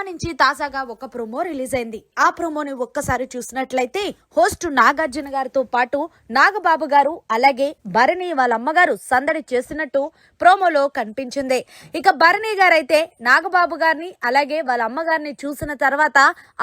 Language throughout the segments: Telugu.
సినిమా నుంచి తాజాగా ఒక ప్రోమో రిలీజ్ అయింది. ఆ ప్రోమోని ఒక్కసారి చూసినట్లయితే హోస్ట్ నాగార్జున గారితో పాటు నాగబాబు గారు అలాగే భరణి వాళ్ళ అమ్మగారు సందడి చేసినట్టు ప్రోమోలో కనిపించింది. ఇక భరణి గారైతే నాగబాబు గారిని అలాగే వాళ్ళ అమ్మగారిని చూసిన తర్వాత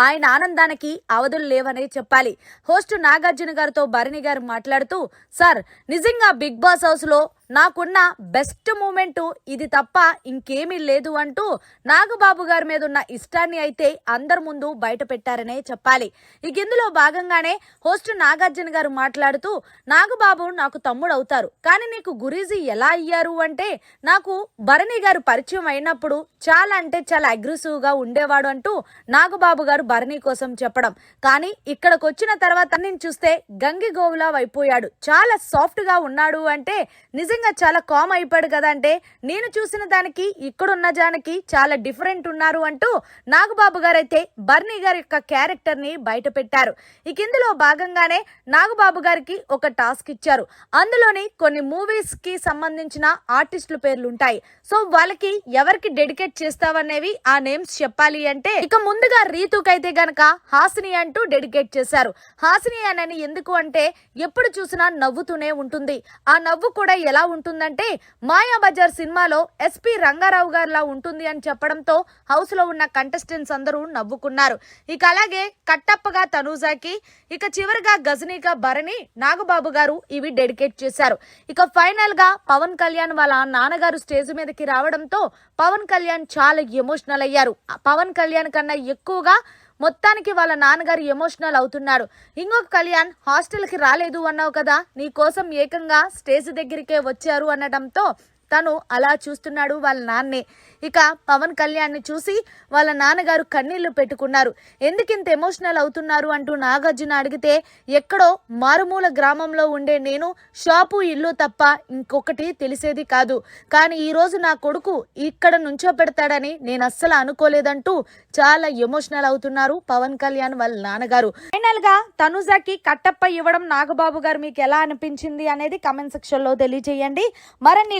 ఆయన ఆనందానికి అవధులు లేవనే చెప్పాలి. హోస్ట్ నాగార్జున గారితో భరణి గారు మాట్లాడుతూ సార్ నిజంగా బిగ్ బాస్ హౌస్లో నాకున్న బెస్ట్ మూమెంట్ ఇది తప్ప ఇంకేమీ లేదు అంటూ నాగబాబు గారి మీద ఉన్న ఇష్టాన్ని అయితే అందరి ముందు బయట పెట్టారనే చెప్పాలి. ఇక ఇందులో భాగంగానే హోస్ట్ నాగార్జున గారు మాట్లాడుతూ నాగబాబు నాకు తమ్ముడు అవుతారు. కానీ నీకు గురీజీ ఎలా అయ్యారు అంటే నాకు భరణి గారు పరిచయం అయినప్పుడు చాలా అంటే చాలా అగ్రెసివ్గా ఉండేవాడు అంటూ నాగబాబు గారు భరణి కోసం చెప్పడం. కానీ ఇక్కడికి వచ్చిన తర్వాత నేను చూస్తే గంగి గోవులా అయిపోయాడు. చాలా సాఫ్ట్గా ఉన్నాడు అంటే నిజంగా చాలా కామ్ అయిపోయాడు కదా అంటే నేను చూసిన దానికి ఇక్కడున్న జానకి చాలా డిఫరెంట్ ఉన్నారు అంటూ నాగబాబు గారైతే బర్నీ గారి యొక్క క్యారెక్టర్ని బయట పెట్టారు. ఇక ఇందులో భాగంగానే నాగబాబు గారికి ఒక టాస్క్ ఇచ్చారు. అందులోని కొన్ని మూవీస్కి సంబంధించిన ఆర్టిస్టుల పేర్లు ఉంటాయి. సో వాళ్ళకి ఎవరికి డెడికేట్ చేస్తావనేవి ఆ నేమ్స్ చెప్పాలి అంటే ఇక ముందుగా రీతుకైతే గనక హాసిని అంటూ డెడికేట్ చేశారు. హాసిని అని ఎందుకు అంటే ఎప్పుడు చూసినా నవ్వుతూనే ఉంటుంది. ఆ నవ్వు కూడా ఎలా ఉంటుందంటే మాయా బజార్ సినిమాలో ఎస్పి రంగారావు గారిలా ఉంటుంది అని చెప్పడంతో హౌస్లో ఉన్న కంటెస్టెంట్స్ అందరూ నవ్వుకున్నారు. ఇక అలాగే కట్టప్పగా తనూజాకి ఇక చివరిగా గజనీగా భరణి నాగబాబు గారు ఇవి డెడికేట్ చేశారు. ఇక ఫైనల్గా పవన్ కళ్యాణ్ వాళ్ళ నాన్నగారు స్టేజ్ మీదకి రావడంతో పవన్ కళ్యాణ్ చాలా ఎమోషనల్ అయ్యారు. పవన్ కళ్యాణ్ కన్నా ఎక్కువగా మొత్తానికి వాళ్ళ నాన్నగారు ఎమోషనల్ అవుతున్నారు. ఇంకొక కళ్యాణ్ హాస్టల్కి రాలేదు అన్నావు కదా నీ కోసం ఏకంగా స్టేజ్ దగ్గరికే వచ్చారు అనడంతో తను అలా చూస్తున్నాడు వాళ్ళ నాన్నే. ఇక పవన్ కళ్యాణ్ని చూసి వాళ్ళ నాన్నగారు కన్నీళ్ళు పెట్టుకున్నారు. ఎందుకింత ఎమోషనల్ అవుతున్నారు అంటూ నాగార్జున అడిగితే ఎక్కడో మారుమూల గ్రామంలో ఉండే నేను షాపు ఇల్లు తప్ప ఇంకొకటి తెలిసేది కాదు. కానీ ఈరోజు నా కొడుకు ఇక్కడ నుంచో పెడతాడని నేను అస్సలు అనుకోలేదంటూ చాలా ఎమోషనల్ అవుతున్నారు పవన్ కళ్యాణ్ వాళ్ళ నాన్నగారు. ఫైనల్గా తనుజాకి కట్టప్ప ఇవ్వడం నాగబాబు గారు మీకు ఎలా అనిపించింది అనేది కమెంట్ సెక్షన్లో తెలియజేయండి. మరిన్ని